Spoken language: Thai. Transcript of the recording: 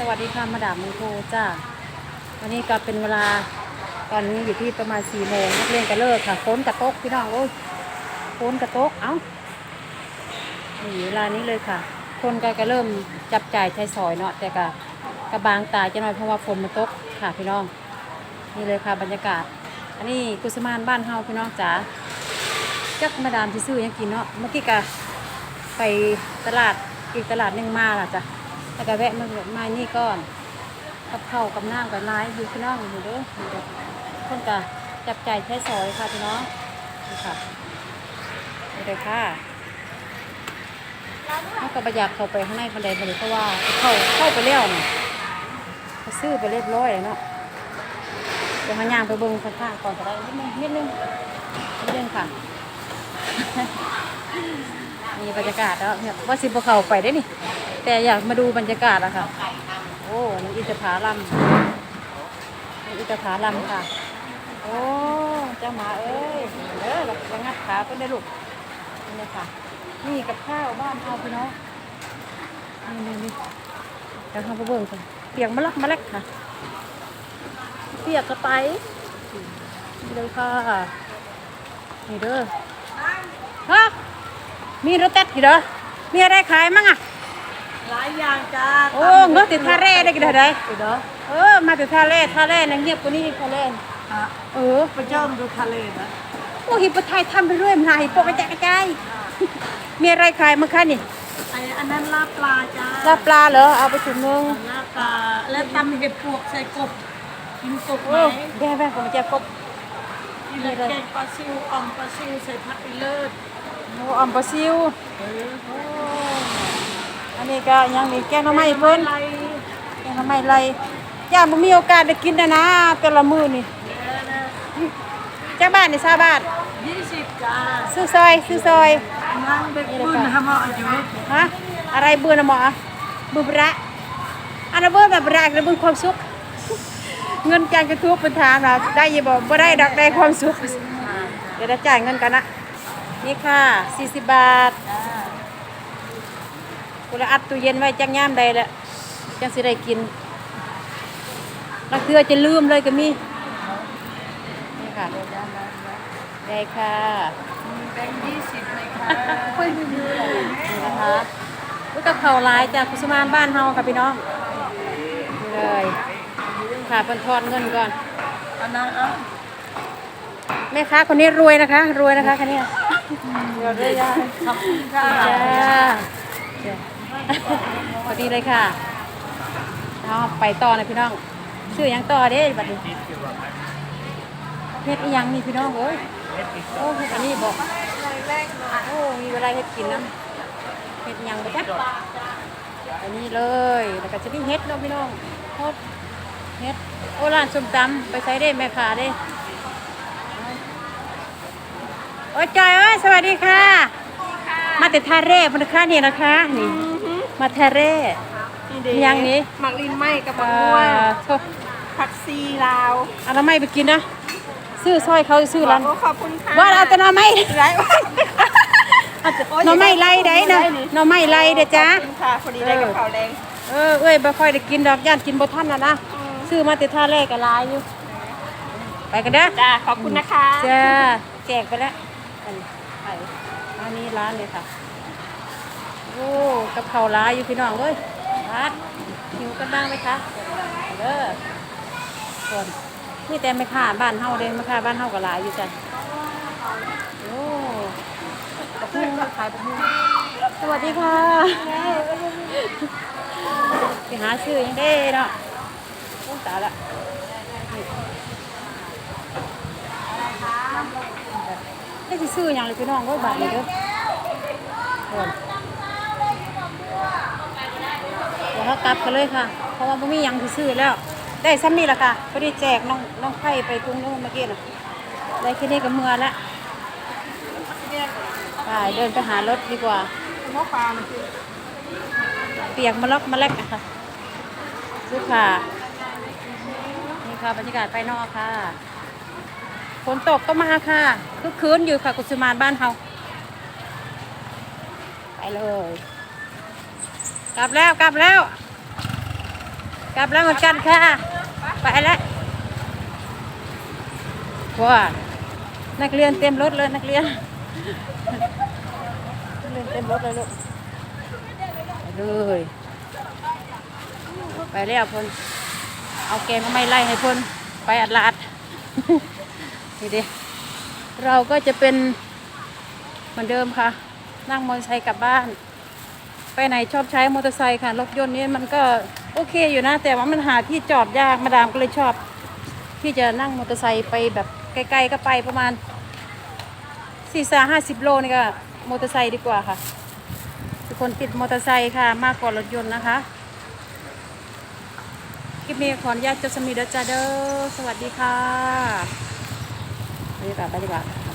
สวัสดีค่ะมาดามมุงโทจ้าวันนี้ก็เป็นเวลาตอนนี้อยู่ที่ประมาณสี่โมงนักเรียนก็เลิกค่ะฝนกระตกพี่น้องโอ้ยฝนกระตกเอ้านี่เวลานี้เลยค่ะ คนก็ก็เริ่มจับจ่ายใช้สอยเนาะแต่ก็กระบางตาจะหน่อยเพราะว่าฝนมันตกค่ะพี่น้อง นี่เลยค่ะบรรยากาศ อันนี้กุสมานบ้านเฮาพี่น้องจ๋าจักมาดามที่ซื้อยังกินเนาะเมื่อกี้ก็ไปตลาดอีกตลาดหนึงมาล่ะจ้ะ แล้วก็แวะมามานี่ก่อนกับข้ากับน้ำกับร้ายอยู่พี่น้องอยู่เด้อนี่เด้อคนก็จับใจใช้สอยค่ะพี่น้องนี่ค่ะนี่เลยค่ะเขาก็ประหยัดเข้าไปข้างในพันใดพันใดเพราะว่าเข้าเข้าไปแล้วเนี่ยเขาซื้อไปเรียบร้อยแล้วเนาะเดี๋ยวเขาย่างไปเบิ้งข้างๆก่อนก็ได้นิดนึงนิดนึงนิดนึงค่ะ บรรยากาศแล้วเนี่ยว่าสิบเขาไปได้นี่ แต่อยากมาดูบรรยากาศอะค่ะ โอ้นี่อินทผลัมนี่อินทผลัมค่ะ โอ้เจ้าหมาเอ้ยเด้อเราจะงัดขาก็ได้ลูกนี่ค่ะ นี่กับข้าวบ้านเอาพี่น้องนี่นี่นี่เดี๋ยวเราไปเบิ่งกันเปียกมะลักมะลักค่ะ เปียกกระไปนี่เลยค่ะนี่เด้อฮะ มีรถเต็ดกี่เด้อมีอะไรขายมั่งอะหลายอย่างจ้าโอ้เงือกติดท่าแร่ได้กี่เด้อได้เด้อเออมาติดท่าแร่ท่าแร่นะเงียบกว่านี้ท่าแร่ฮะเออไปเจ้าดูทะเลนะโอ้หิปไทยทำไปเรื่อยมันหายโปกกระจายกระจายมีอะไรขายมั้งคะนี่ไออันนั้นลาบปลาจ้าลาบปลาเหรอเอาไปถุงนึงลาบปลาและตำเห็ดปวกใส่กบกินกบไหมโอ้แบ่แบ่ผมจะกบกินเลยแกงปลาซิวอ่อมปลาซิวใส่ผักอีเลิศ โอ้ออมปลาซิวเออโอ้อันนี้ก็ยังนี่แกงหน่อไม้เพิ่นไรแกงหน่อไม้ไรย่าบ่มีโอกาสได้กินนะนะแต่ละมื้อนี่จ้าบ้านนี่ซาบ้านยี่สิบจ้าซื้อซอยซื้อซอยนั่งเบ็ดปืนทำเอาอยู่ฮะอะไรเบื่อนะหมอเบื่อประอันนั้นเบื่อแบบประคือเบื่อความสุขเงินจางกระทุบเป็นถามเราได้อยังบอกบ่ได้ดอกได้ความสุขเดี๋ยวจะจ่ายเงินกันนะ นี่ค่ะ40บาทกูเลยอัดตู้เย็นไว้จังย่ามใดแหละจังสิได้กินลังเทือจะลืมเลยก็มีนี่ค่ะได้ค่ะแบงค์ยี่สิบเลยค่ะนี่นะคะลูกกับเขาวหลายจากกุสมานบ้านเฮาค่ะพี่น้องนี่เลยค่ะเพิ่นทอนเงินก่อนอันนั้นเอะแม่ค้าคนนี้รวยนะคะ รวยนะคะคันนี้ เดี๋ยวได้ยังขอบคุณค่ะจ้าจ้าพอดีเลยค่ะเอาไปต่อนะพี่น้องซื้อยังต่อเด้บัดนี้เฮ็ดยังนี่พี่น้องเอ้ยโอ้เฮ็ดอันนี้บอกโอ้มีเวลาเฮ็ดกินน้ำเฮ็ดยังบ่จ๊ะอันนี้เลยแล้วก็จะมีเฮ็ดเนาะพี่น้องโคตรเฮ็ดโอ้ร้านส้มตำไปใส่ได้แม่ค้าเด้ อ้ยจอยเอ้ยสวัสดีค่ะ มาแต่ทาเร่พนักงานนี่นะคะนี่มาทาเร่ยังนี้หมักลินไหมกับมะเอ่ม่วงอโทษผักซีลาวเอาน้ำไม้ไปกินนะซื้อซอยเขาซื้อร้านโอ้ขอบคุณค่ะว่าเอาแต่หน้ำไม้ไรหน้ำไม้ไรได้นะหน้ำไม้ไรเด้อจ้าขอบคุณค่ะพอดีได้กับข้าวแดงเออเอ้ยบ่ค่อยได้กินดอกย่านกินบ่ทันนะนะซื้อมาแต่ทาเร่ก็หลายอยู่ไปกันเด้อจ้าขอบคุณนะคะจ้าแจกไปแล้ว อันนี้ไอันนี้ร้านเลยค่ะ โอ้กับเขาร้ายอยู่พี่น้องเอ้ยร้านหิวกันบ้างไหมคะเด้อคนนี่แต่ไม่ค่าบ้านเฮาเด้ไม่ค่าบ้านเฮาก็หลายอยู่จ้ะโอ้ปะพุงขายปะพุงสวัสดีค่ะ ไปหาซื้อยังได้เนาะโอ้ตาละ ได้สิซื้อหยังเลยพี่น้องเอ้ยบาทนี้เด้อเดี๋ยวเขากลับกันเลยค่ะ เพราะว่าไม่มียังที่ซื้อแล้ว ได้ซ้ำนี่แหละค่ะพอดีแจกน้องน้องไข่ไปกรุงนู้นเมื่อกี้น่ะได้แค่นี้ก็เมื่อล้วไปเดินไปหารถดีกว่าเปียกมาล็อกมาแลกอะค่ะลูกค่ะนี่ค่ะบรรยากาศภายนอกค่ะ ฝนตกก็มาค่ะคึกคืนอยู่ค่ะกุสุมานบ้านเฮาไปเลย กลับแล้วกลับแล้ว กลับแล้วเหมือนกันค่ะ ไปแล้วว้านักเรียนเต็มรถเลยนักเรียนนักเรียนเต็มรถเลยลูกไปเลย ไปแล้วพนเอาแกงก็ไม่ไล่ให้พนไปอัดลาด นี่ดิเราก็จะเป็นเหมือนเดิมค่ะ นั่งมอเตอร์ไซค์กลับบ้าน ไปไหนชอบใช้มอเตอร์ไซค์ค่ะรถยนต์นี้มันก็โอเคอยู่นะ แต่ว่ามันหาที่จอดยากมาดามก็เลยชอบ ที่จะนั่งมอเตอร์ไซค์ไปแบบไกลๆก็ไปประมาณสี่สาห้าสิบโลนี่ก็มอเตอร์ไซค์ดีกว่าค่ะทุกคนติดมอเตอร์ไซค์ค่ะ มากกว่ารถยนต์นะคะคลิปนี้ขออนุญาตจะสมีเดจ้าเด้อสวัสดีค่ะ Balik ka, balik ka.